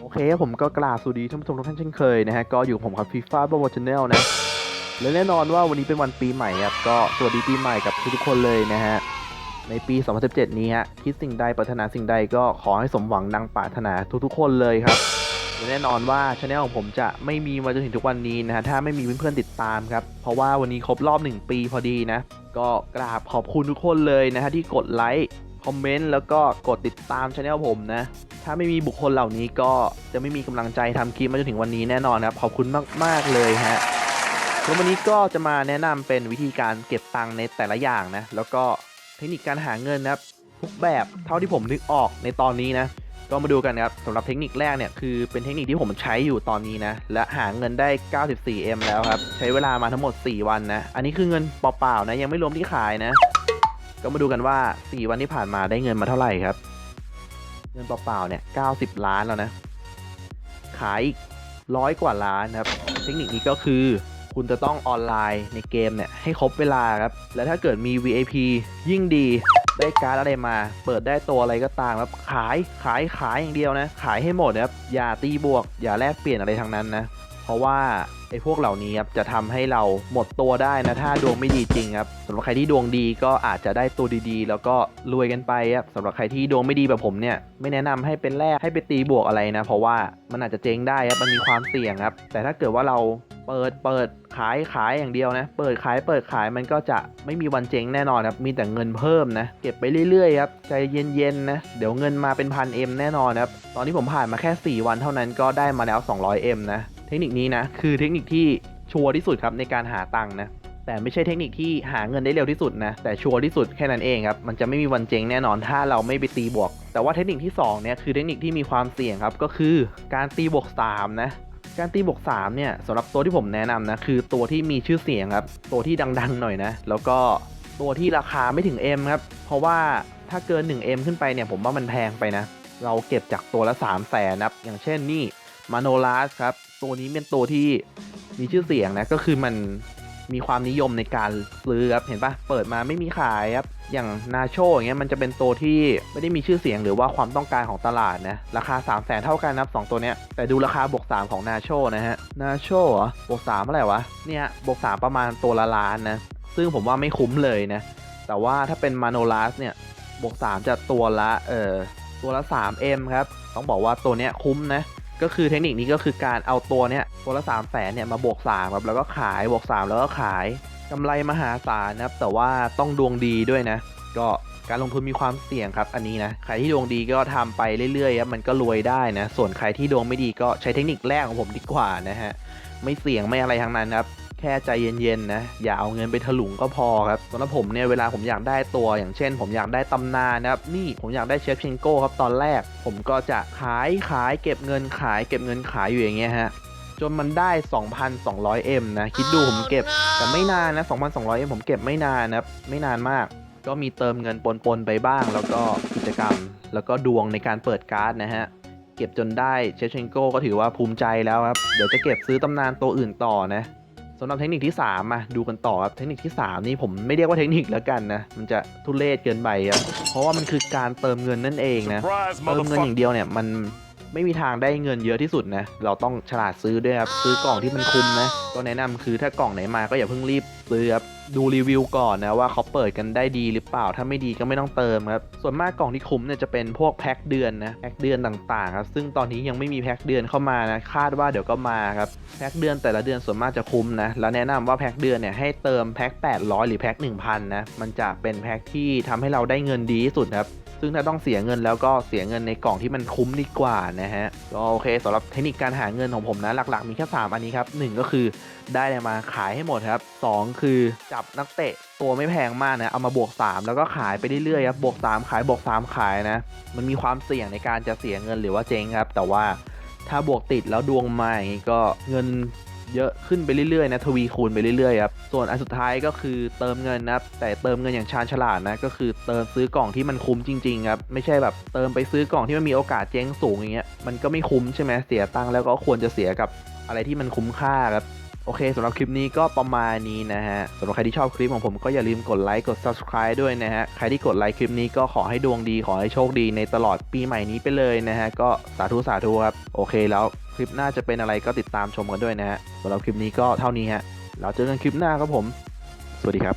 โอเคผมก็กราบสวัสดีท่านผู้ชมทุกท่านเช่นเคยนะฮะ ก็อยู่ผมครับฟีฟ่าบอลชาแนลนะ และแน่นอนว่าวันนี้เป็นวันปีใหม่ครับ ก็สวัสดีปีใหม่กับทุกๆคนเลยนะฮะ ในปี 2017 นี้ฮะ คิดสิ่งใดปรารถนาสิ่งใดก็ขอให้สมหวังดังปรารถนาทุกๆ คนเลยครับและแน่นอนว่าช anel ของผมจะไม่มีมาจนถึงทุกวันนี้นะฮะ ถ้าไม่มีเพื่อนๆติดตามครับ เพราะว่าวันนี้ครบรอบ 1 ปีพอดีนะ ก็กราบขอบคุณทุกคนเลยนะฮะที่กดไลค์ คอมเมนต์แล้วก็กดติดตามช anel ผมนะ ถ้าไม่มีบุคคลเหล่านี้ก็จะไม่มีกำลังใจทำคลิปมาจนถึงวันนี้แน่นอนครับ ขอบคุณมาก ๆ เลยฮะแล้ววันนี้ก็จะมาแนะนำเป็นวิธีการเก็บตังค์ในแต่ละอย่างนะ แล้วก็เทคนิคการหาเงินนะครับทุกแบบเท่าที่ผมนึกออกในตอนนี้นะ ก็มาดูกันครับสำหรับเทคนิคแรกเนี่ยคือเป็นเทคนิคที่ผมใช้อยู่ตอนนี้นะ และหาเงินได้ 94M แล้วครับ ใช้เวลามาทั้งหมด 4 วันนะ อันนี้คือเงินเปล่าๆนะ ยังไม่รวมที่ขายนะ ก็มาดูกันว่า 4 วันที่ผ่านมาได้เงินมาเท่าไหร่ครับ เงินเปล่าๆเนี่ย90 ล้านแล้วนะ ขายอีกร้อยกว่าล้านครับ เทคนิคนี้ก็คือ คุณจะต้องออนไลน์ในเกมเนี่ยให้ครบเวลาครับ และถ้าเกิดมี VIP ยิ่งดีได้การ์ดอะไรมา เปิดได้ตัวอะไรก็ตามครับ ขายขายขายอย่างเดียวนะ ขายให้หมดครับ อย่าตีบวก อย่าแลกเปลี่ยนอะไรทั้งนั้นนะ เพราะว่าไอ้พวกเหล่านี้ครับจะทำให้เราหมดตัวได้นะถ้าดวงไม่ดีจริงครับสำหรับใครที่ดวงดีก็อาจจะได้ตัวดีๆ แล้วก็รวยกันไปครับสำหรับใครที่ดวงไม่ดีแบบผมเนี่ยไม่แนะนำให้เป็นแรกให้ไปตีบวกอะไรนะ เพราะว่ามันอาจจะเจ๊งได้ครับมันมีความเสี่ยงครับ แต่ถ้าเกิดว่าเราเปิดเปิดขายขายอย่างเดียวนะ เปิดขายเปิดขายมันก็จะไม่มีวันเจ๊งแน่นอนครับ มีแต่เงินเพิ่มนะ เก็บไปเรื่อยๆครับ ใจเย็นๆนะ เดี๋ยวเงินมาเป็นพันเอ็มแน่นอนครับ ตอนที่ผมผ่านมาแค่ 4 วันเท่านั้นก็ได้มาแล้ว 200M นะ ทคนิคนี้นะ คือเทคนิคที่ชัวร์ที่สุดครับในการหาตังค์นะ แต่ไม่ใช่เทคนิคที่หาเงินได้เร็วที่สุดนะ แต่ชัวร์ที่สุดแค่นั้นเองครับ มันจะไม่มีวันเจ๊งแน่นอนถ้าเราไม่ไปตีบวก แต่ว่าเทคนิคที่2เนี่ยคือเทคนิคที่มีความเสี่ยงครับ ก็คือการตีบวก3นะการตีบวก3เนี่ยสำหรับตัวที่ผมแนะนำนะคือตัวที่มีชื่อเสียงครับ ตัวที่ดังๆหน่อยนะ แล้วก็ตัวที่ราคาไม่ถึง M ครับ เพราะว่าถ้าเกิน 1M ขึ้นไปเนี่ยผมว่ามันแพงไปนะ เราเก็บจากตัวละ 3 0 0แสนนะครับ อย่างเช่นนี่ มาโนลัสครับ ตัวนี้เป็นตัวที่มีชื่อเสียงนะ ก็คือมันมีความนิยมในการซื้อครับ เห็นปะเปิดมาไม่มีขายครับ อย่างนาโชอย่างเงี้ยมันจะเป็นตัวที่ไม่ได้มีชื่อเสียงหรือว่าความต้องการของตลาดนะ ราคา 3 0 0แสนเท่ากันนับสองตัวเนี้ย แต่ดูราคาบวก 3 ของนาโชนะฮะ นาโชเหรอบวก3เท่าไหร่วะ เนี่ยบวก 3 ประมาณตัวละล้านนะ ซึ่งผมว่าไม่คุ้มเลยนะ แต่ว่าถ้าเป็นมาโนลัสเนี่ย บวก 3 จะตัวละ เออตัวละ 3M ครับ ต้องบอกว่าตัวเนี้ยคุ้มนะ ก็คือเทคนิคนี้ก็คือการเอาตัวเนี้ยตัวละสามแสนเนี่ยมาบวก3ครับแล้วก็ขายบวกสามแล้วก็ขายกำไรมหาศาลนะครับ แต่ว่าต้องดวงดีด้วยนะ ก็การลงทุนมีความเสี่ยงครับ อันนี้นะใครที่ดวงดีก็ทำไปเรื่อยๆครับมันก็รวยได้นะ ส่วนใครที่ดวงไม่ดีก็ใช้เทคนิคแรกของผมดีกว่านะฮะไม่เสี่ยงไม่อะไรทั้งนั้นครับ แค่ใจเย็นๆนะ อย่าเอาเงินไปถลุงก็พอครับสำหรับผมเนี่ยเวลาผมอยากได้ตัวอย่างเช่น ผมอยากได้ตำนานนะครับนี่ผมอยากได้เชฟเชนโก้ครับตอนแรก ผมก็จะขายขายเก็บเงินขายเก็บเงินขายอยู่อย่างเงี้ยฮะจนมันได้ 2,200M นะ คิดดูผมเก็บ แต่ไม่นานนะ 2,200M ผมเก็บไม่นานนะครับไม่นานมาก ก็มีเติมเงินปนๆไปบ้าง แล้วก็กิจกรรม แล้วก็ดวงในการเปิดการ์ดนะฮะ เก็บจนได้เชฟเชนโก้ก็ถือว่าภูมิใจแล้วครับ เดี๋ยวจะเก็บซื้อตำนานตัวอื่นต่อนะ สำหรับเทคนิคที่3มาดูกันต่อครับเทคนิคที่ 3 นี่ผมไม่เรียกว่าเทคนิคแล้วกันนะ มันจะทุเรศเกินไปครับเพราะว่ามันคือการเติมเงินนั่นเองนะ Surprise, เติมเงินอย่าง motherfucker. เดียวเนี่ยมัน ไม่มีทางได้เงินเยอะที่สุดนะ เราต้องฉลาดซื้อด้วยครับ ซื้อกล่องที่มันคุ้มนะ ก็แนะนำคือถ้ากล่องไหนมาก็อย่าเพิ่งรีบซื้อครับ ดูรีวิวก่อนนะว่าเขาเปิดกันได้ดีหรือเปล่า ถ้าไม่ดีก็ไม่ต้องเติมครับ ส่วนมากกล่องที่คุ้มเนี่ยจะเป็นพวกแพ็คเดือนนะแพ็คเดือนต่างๆครับ ซึ่งตอนนี้ยังไม่มีแพ็คเดือนเข้ามานะ คาดว่าเดี๋ยวก็มาครับ แพ็คเดือนแต่ละเดือนส่วนมากจะคุ้มนะ แล้วแนะนำว่าแพ็คเดือนเนี่ยให้เติมแพ็ค800 หรือแพ็ค1,000 นะ มันจะเป็นแพ็คที่ทำให้เราได้เงินดีที่สุดครับ ซึ่งถ้าต้องเสียเงินแล้วก็เสียเงินในกล่องที่มันคุ้มดีกว่านะฮะก็โอเคสำหรับเทคนิคการหาเงินของผมนะหลักๆ มีแค่3อันนี้ครับ1ก็คือได้อะไรมาขายให้หมดครับ 2 คือจับนักเตะตัวไม่แพงมากนะเอามาบวก 3 แล้วก็ขายไปเรื่อยๆครับบวก 3 ขายบวก 3 ขายนะ มันมีความเสี่ยงในการจะเสียเงินหรือว่าเจ๊งครับ แต่ว่าถ้าบวกติดแล้วดวงมาอย่างนี้ก็เงิน เยอะขึ้นไปเรื่อยๆนะทวีคูณไปเรื่อยๆครับส่วนอันสุดท้ายก็คือเติมเงินนะครับแต่เติมเงินอย่างชาญฉลาดนะก็คือเติมซื้อกล่องที่มันคุ้มจริงๆครับไม่ใช่แบบเติมไปซื้อกล่องที่มันมีโอกาสเจ๊งสูงอย่างเงี้ยมันก็ไม่คุ้มใช่ไหมเสียตังค์แล้วก็ควรจะเสียกับอะไรที่มันคุ้มค่าครับโอเคสำหรับคลิปนี้ก็ประมาณนี้นะฮะสำหรับใครที่ชอบคลิปของผมก็อย่าลืมกดไลค์กด subscribe ด้วยนะฮะ ใครที่กดไลค์คลิปนี้ก็ขอให้ดวงดีขอให้โชคดีในตลอดปีใหม่นี้ไปเลยนะฮะ ก็สาธุสาธุครับ โอเคแล้ว คลิปหน้าจะเป็นอะไรก็ติดตามชมกันด้วยนะฮะสำหรับคลิปนี้ก็เท่านี้ฮะเราเจอกันคลิปหน้าครับผม สวัสดีครับ